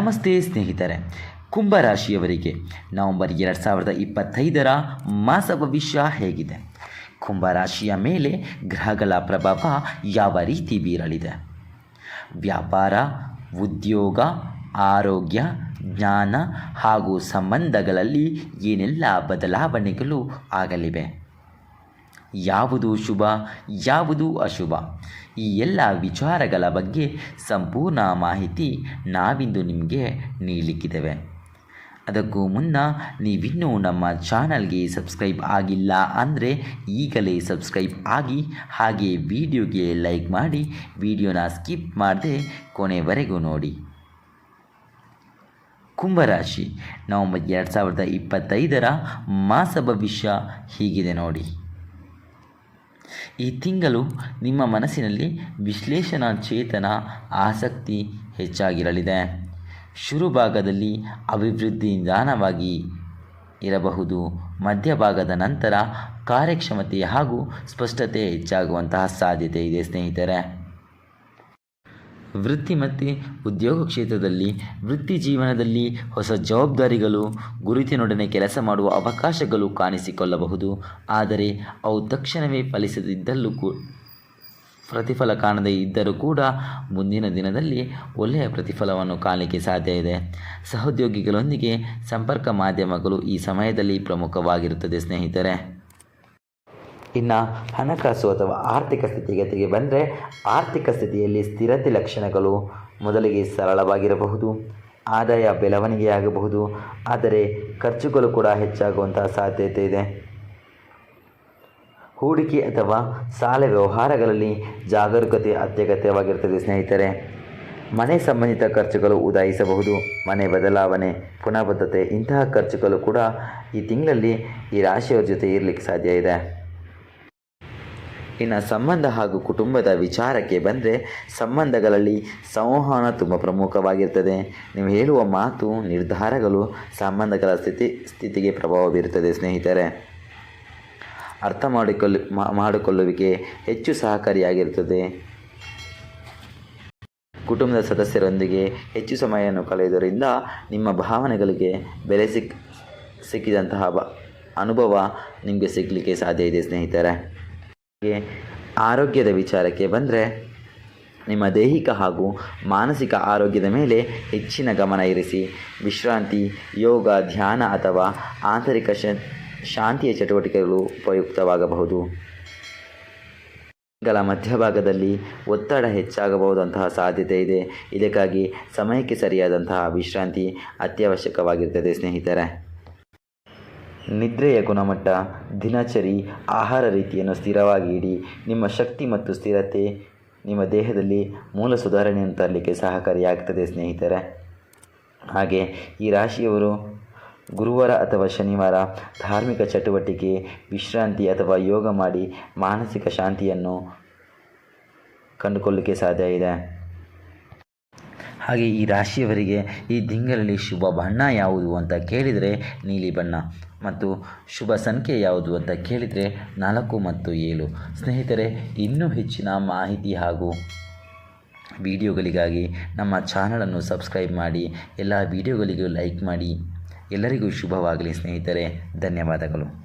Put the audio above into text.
ನಮಸ್ತೆ ಸ್ನೇಹಿತರೆ. ಕುಂಭರಾಶಿಯವರಿಗೆ ನವೆಂಬರ್ ಎರಡು ಸಾವಿರದ ಇಪ್ಪತ್ತೈದರ ಮಾಸ ಭವಿಷ್ಯ ಹೇಗಿದೆ? ಕುಂಭರಾಶಿಯ ಮೇಲೆ ಗ್ರಹಗಳ ಪ್ರಭಾವ ಯಾವ ರೀತಿ ಬೀರಲಿದೆ? ವ್ಯಾಪಾರ, ಉದ್ಯೋಗ, ಆರೋಗ್ಯ, ಜ್ಞಾನ ಹಾಗೂ ಸಂಬಂಧಗಳಲ್ಲಿ ಏನೆಲ್ಲ ಬದಲಾವಣೆಗಳು ಆಗಲಿವೆ? ಯಾವುದು ಶುಭ, ಯಾವುದು ಅಶುಭ? ಈ ಎಲ್ಲ ವಿಚಾರಗಳ ಬಗ್ಗೆ ಸಂಪೂರ್ಣ ಮಾಹಿತಿ ನಾವಿಂದು ನಿಮಗೆ ನೀಡಲಿಕ್ಕಿದ್ದೇವೆ. ಅದಕ್ಕೂ ಮುನ್ನ ನೀವಿನ್ನೂ ನಮ್ಮ ಚಾನಲ್ಗೆ ಸಬ್ಸ್ಕ್ರೈಬ್ ಆಗಿಲ್ಲ ಅಂದರೆ ಈಗಲೇ ಸಬ್ಸ್ಕ್ರೈಬ್ ಆಗಿ ಹಾಗೆ ವಿಡಿಯೋಗೆ ಲೈಕ್ ಮಾಡಿ ವಿಡಿಯೋನ ಸ್ಕಿಪ್ ಮಾಡದೆ ಕೊನೆವರೆಗೂ ನೋಡಿ. ಕುಂಭರಾಶಿ ನವಂಬರ್ ಎರಡು ಸಾವಿರದ ಇಪ್ಪತ್ತೈದರ ಮಾಸ ಭವಿಷ್ಯ ಹೀಗಿದೆ ನೋಡಿ. ಈ ತಿಂಗಳು ನಿಮ್ಮ ಮನಸ್ಸಿನಲ್ಲಿ ವಿಶ್ಲೇಷಣಾ ಚೇತನ, ಆಸಕ್ತಿ ಹೆಚ್ಚಾಗಿರಲಿದೆ. ಶುರುಭಾಗದಲ್ಲಿ ಅಭಿವೃದ್ಧಿ ನಿಧಾನವಾಗಿ ಇರಬಹುದು. ಮಧ್ಯಭಾಗದ ನಂತರ ಕಾರ್ಯಕ್ಷಮತೆ ಹಾಗೂ ಸ್ಪಷ್ಟತೆ ಹೆಚ್ಚಾಗುವಂತಹ ಸಾಧ್ಯತೆ ಇದೆ, ಸ್ನೇಹಿತರೆ. ವೃತ್ತಿ ಮತ್ತು ಉದ್ಯೋಗ ಕ್ಷೇತ್ರದಲ್ಲಿ, ವೃತ್ತಿ ಜೀವನದಲ್ಲಿ ಹೊಸ ಜವಾಬ್ದಾರಿಗಳು, ಗುರುತಿನೊಡನೆ ಕೆಲಸ ಮಾಡುವ ಅವಕಾಶಗಳು ಕಾಣಿಸಿಕೊಳ್ಳಬಹುದು. ಆದರೆ ಅವು ತಕ್ಷಣವೇ ಫಲಿಸದಿದ್ದಲ್ಲೂ ಕೂ, ಪ್ರತಿಫಲ ಕಾಣದೇ ಇದ್ದರೂ ಕೂಡ ಮುಂದಿನ ದಿನದಲ್ಲಿ ಒಳ್ಳೆಯ ಪ್ರತಿಫಲವನ್ನು ಕಾಣಲಿಕ್ಕೆ ಸಾಧ್ಯ ಇದೆ. ಸಹೋದ್ಯೋಗಿಗಳೊಂದಿಗೆ ಸಂಪರ್ಕ ಮಾಧ್ಯಮಗಳು ಈ ಸಮಯದಲ್ಲಿ ಪ್ರಮುಖವಾಗಿರುತ್ತದೆ ಸ್ನೇಹಿತರೆ. ಇನ್ನು ಹಣಕಾಸು ಅಥವಾ ಆರ್ಥಿಕ ಸ್ಥಿತಿಗತಿಗೆ ಬಂದರೆ ಆರ್ಥಿಕ ಸ್ಥಿತಿಯಲ್ಲಿ ಸ್ಥಿರತೆ ಲಕ್ಷಣಗಳು ಮೊದಲಿಗೆ ಸರಳವಾಗಿರಬಹುದು. ಆದಾಯ ಬೆಳವಣಿಗೆಯಾಗಬಹುದು ಆದರೆ ಖರ್ಚುಗಳು ಕೂಡ ಹೆಚ್ಚಾಗುವಂತಹ ಸಾಧ್ಯತೆ ಇದೆ. ಹೂಡಿಕೆ ಅಥವಾ ಸಾಲ ವ್ಯವಹಾರಗಳಲ್ಲಿ ಜಾಗರೂಕತೆ ಅತ್ಯಗತ್ಯವಾಗಿರುತ್ತದೆ ಸ್ನೇಹಿತರೆ. ಮನೆ ಸಂಬಂಧಿತ ಖರ್ಚುಗಳು ಉದಾಯಿಸಬಹುದು ಮನೆ ಬದಲಾವಣೆ ಪುನಃಬದ್ಧತೆ ಇಂತಹ ಖರ್ಚುಗಳು ಕೂಡ ಈ ತಿಂಗಳಲ್ಲಿ ಈ ರಾಶಿಯವರ ಜೊತೆ ಇರಲಿಕ್ಕೆ ಸಾಧ್ಯ ಇದೆ. ಇನ್ನು ಸಂಬಂಧ ಹಾಗೂ ಕುಟುಂಬದ ವಿಚಾರಕ್ಕೆ ಬಂದರೆ ಸಂಬಂಧಗಳಲ್ಲಿ ಸಂವಹನ ತುಂಬ ಪ್ರಮುಖವಾಗಿರ್ತದೆ. ನೀವು ಹೇಳುವ ಮಾತು, ನಿರ್ಧಾರಗಳು ಸಂಬಂಧಗಳ ಸ್ಥಿತಿ, ಸ್ಥಿತಿಗೆ ಪ್ರಭಾವ ಬೀರುತ್ತದೆ ಸ್ನೇಹಿತರೆ. ಅರ್ಥ ಮಾಡಿಕೊಳ್ಳು ಮಾಡಿಕೊಳ್ಳುವಿಕೆ ಹೆಚ್ಚು ಸಹಕಾರಿಯಾಗಿರುತ್ತದೆ. ಕುಟುಂಬದ ಸದಸ್ಯರೊಂದಿಗೆ ಹೆಚ್ಚು ಸಮಯವನ್ನು ಕಳೆಯುವುದರಿಂದ ನಿಮ್ಮ ಭಾವನೆಗಳಿಗೆ ಬೆಲೆ ಸಿಕ್, ಸಿಕ್ಕಿದಂತಹ ಅನುಭವ ನಿಮಗೆ ಸಿಗಲಿಕ್ಕೆ ಸಾಧ್ಯ ಇದೆ ಸ್ನೇಹಿತರೆ. ಆರೋಗ್ಯದ ವಿಚಾರಕ್ಕೆ ಬಂದರೆ ನಿಮ್ಮ ದೈಹಿಕ ಹಾಗೂ ಮಾನಸಿಕ ಆರೋಗ್ಯದ ಮೇಲೆ ಹೆಚ್ಚಿನ ಗಮನ ಇರಿಸಿ. ವಿಶ್ರಾಂತಿ, ಯೋಗ, ಧ್ಯಾನ ಅಥವಾ ಆಂತರಿಕ ಶಾಂತಿಯ ಚಟುವಟಿಕೆಗಳು ಉಪಯುಕ್ತವಾಗಬಹುದು. ಗಳ ಮಧ್ಯಭಾಗದಲ್ಲಿ ಒತ್ತಡ ಹೆಚ್ಚಾಗಬಹುದಂತಹ ಸಾಧ್ಯತೆ ಇದೆ. ಇದಕ್ಕಾಗಿ ಸಮಯಕ್ಕೆ ಸರಿಯಾದಂತಹ ವಿಶ್ರಾಂತಿ ಅತ್ಯವಶ್ಯಕವಾಗಿರ್ತದೆ ಸ್ನೇಹಿತರೆ. ನಿದ್ರೆಯ ಗುಣಮಟ್ಟ, ದಿನಚರಿ, ಆಹಾರ ರೀತಿಯನ್ನು ಸ್ಥಿರವಾಗಿ ಇಡಿ. ನಿಮ್ಮ ಶಕ್ತಿ ಮತ್ತು ಸ್ಥಿರತೆ ನಿಮ್ಮ ದೇಹದಲ್ಲಿ ಮೂಲ ಸುಧಾರಣೆಯನ್ನು ತರಲಿಕ್ಕೆ ಸಹಕಾರಿಯಾಗ್ತದೆ, ಸ್ನೇಹಿತರೆ. ಹಾಗೆ ಈ ರಾಶಿಯವರು ಗುರುವಾರ ಅಥವಾ ಶನಿವಾರ ಧಾರ್ಮಿಕ ಚಟುವಟಿಕೆ, ವಿಶ್ರಾಂತಿ ಅಥವಾ ಯೋಗ ಮಾಡಿ ಮಾನಸಿಕ ಶಾಂತಿಯನ್ನು ಕಂಡುಕೊಳ್ಳಲಿಕ್ಕೆ ಸಾಧ್ಯ ಇದೆ. ಹಾಗೆ ಈ ರಾಶಿಯವರಿಗೆ ಈ ತಿಂಗಳಲ್ಲಿ ಶುಭ ಬಣ್ಣ ಯಾವುದು ಅಂತ ಕೇಳಿದರೆ ನೀಲಿ ಬಣ್ಣ. ಮತ್ತು ಶುಭ ಸಂಖ್ಯೆ ಯಾವುದು ಅಂತ ಕೇಳಿದರೆ ನಾಲ್ಕು ಮತ್ತು ಏಳು. ಸ್ನೇಹಿತರೆ, ಇನ್ನೂ ಹೆಚ್ಚಿನ ಮಾಹಿತಿ ಹಾಗೂ ವಿಡಿಯೋಗಳಿಗಾಗಿ ನಮ್ಮ ಚಾನಲನ್ನು ಸಬ್ಸ್ಕ್ರೈಬ್ ಮಾಡಿ, ಎಲ್ಲ ವಿಡಿಯೋಗಳಿಗೂ ಲೈಕ್ ಮಾಡಿ. ಎಲ್ಲರಿಗೂ ಶುಭವಾಗಲಿ ಸ್ನೇಹಿತರೆ. ಧನ್ಯವಾದಗಳು.